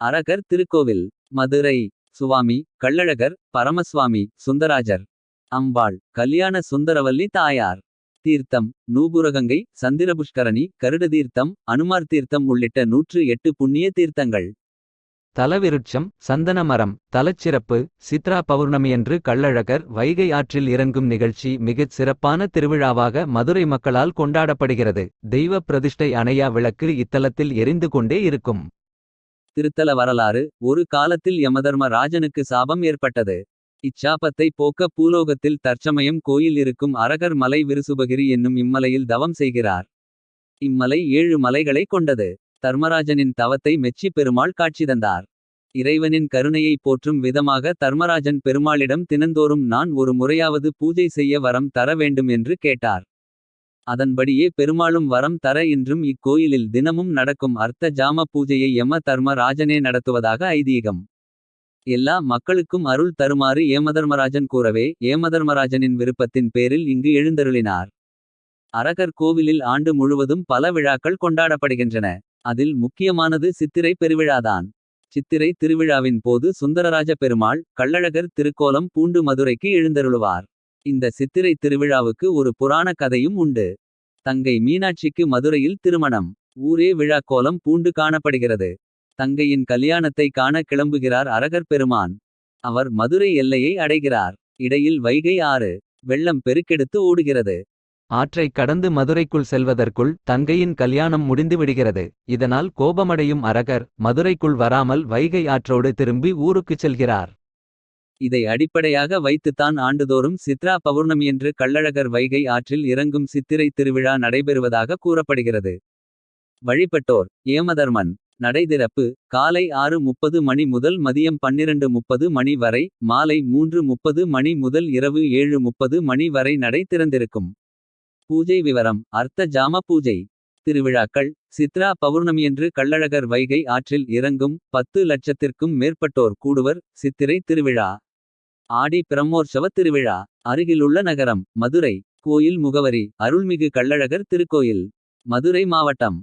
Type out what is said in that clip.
அரகர் திருக்கோவில் மதுரை சுவாமி கள்ளழகர் பரமசுவாமி சுந்தராஜர். அம்பாள் கல்யாண சுந்தரவல்லி தாயார். தீர்த்தம் நூபுரகங்கை சந்திரபுஷ்கரணி கருட தீர்த்தம் அனுமார் தீர்த்தம் உள்ளிட்ட நூற்று எட்டு புண்ணிய தீர்த்தங்கள். தலவிருட்சம் சந்தன மரம் தலச்சிறப்பு சித்ரா பௌர்ணமியன்று கள்ளழகர் வைகை ஆற்றில் இறங்கும் நிகழ்ச்சி மிகச் சிறப்பான திருவிழாவாக மதுரை மக்களால் கொண்டாடப்படுகிறது. தெய்வ பிரதிஷ்டை அணையா விளக்கு இத்தலத்தில் எரிந்து கொண்டே இருக்கும். திருத்தல வரலாறு ஒரு காலத்தில் யமதர்ம ராஜனுக்கு சாபம் ஏற்பட்டது. இச்சாபத்தை போக்க பூலோகத்தில் தற்சமயம் கோயில் இருக்கும் அரகர் மலை விருசுபகிரி என்னும் இம்மலையில் தவம் செய்கிறார். இம்மலை ஏழு மலைகளை கொண்டது. தர்மராஜனின் தவத்தை மெச்சி பெருமாள் காட்சி தந்தார். இறைவனின் கருணையை போற்றும் விதமாக தர்மராஜன் பெருமாளிடம் தினந்தோறும் நான் ஒரு முறையாவது பூஜை செய்ய வரம் தர வேண்டும் என்று கேட்டார். அதன்படியே பெருமாளும் வரம் தர இன்றும் இக்கோயிலில் தினமும் நடக்கும் அர்த்த ஜாம பூஜையை யம தர்ம ராஜனே நடத்துவதாக ஐதீகம். எல்லா மக்களுக்கும் அருள் தருமாறு ஏமதர்மராஜன் கூறவே ஏமதர்மராஜனின் விருப்பத்தின் பேரில் இங்கு எழுந்தருளினார். அரகர் கோவிலில் ஆண்டு முழுவதும் பல விழாக்கள் கொண்டாடப்படுகின்றன. அதில் முக்கியமானது சித்திரை பெருவிழாதான். சித்திரை திருவிழாவின் போது சுந்தரராஜ பெருமாள் கள்ளழகர் திருக்கோலம் பூண்டு மதுரைக்கு எழுந்தருளுவார். இந்த சித்திரை திருவிழாவுக்கு ஒரு புராண கதையும் உண்டு. தங்கை மீனாட்சிக்கு மதுரையில் திருமணம். ஊரே விழா கோலம் பூண்டு காணப்படுகிறது. தங்கையின் கல்யாணத்தை காண கிளம்புகிறார் அரகர் பெருமான். அவர் மதுரை எல்லையை அடைகிறார். இடையில் வைகை ஆறு வெள்ளம் பெருக்கெடுத்து ஓடுகிறது. ஆற்றை கடந்து மதுரைக்குள் செல்வதற்குள் தங்கையின் கல்யாணம் முடிந்து விடுகிறது இதனால் கோபமடையும் அரகர் மதுரைக்குள் வராமல் வைகை ஆற்றோடு திரும்பி ஊருக்குச் செல்கிறார். இதை அடிப்படையாக வைத்துத்தான் ஆண்டுதோறும் சித்ரா பௌர்ணமியன்று கள்ளழகர் வைகை ஆற்றில் இறங்கும் சித்திரை திருவிழா நடைபெறுவதாக கூறப்படுகிறது. வழிபட்டோர் ஏமதர்மன். நடைதிறப்பு காலை ஆறு முப்பது மணி முதல் மதியம் பன்னிரண்டு முப்பது மணி வரை மாலை மூன்று முப்பது மணி முதல் இரவு ஏழு முப்பது மணி வரை நடை திறந்திருக்கும். பூஜை விவரம் அர்த்த ஜாம பூஜை. திருவிழாக்கள் சித்ரா பௌர்ணமியன்று கள்ளழகர் வைகை ஆற்றில் இறங்கும் பத்து லட்சத்திற்கும் மேற்பட்டோர் கூடுவர் சித்திரை திருவிழா. ஆடி பிரம்மோற்சவ திருவிழா அருகிலுள்ள நகரம் மதுரை கோயில் முகவரி அருள்மிகு கள்ளழகர் திருக்கோயில் மதுரை மாவட்டம்.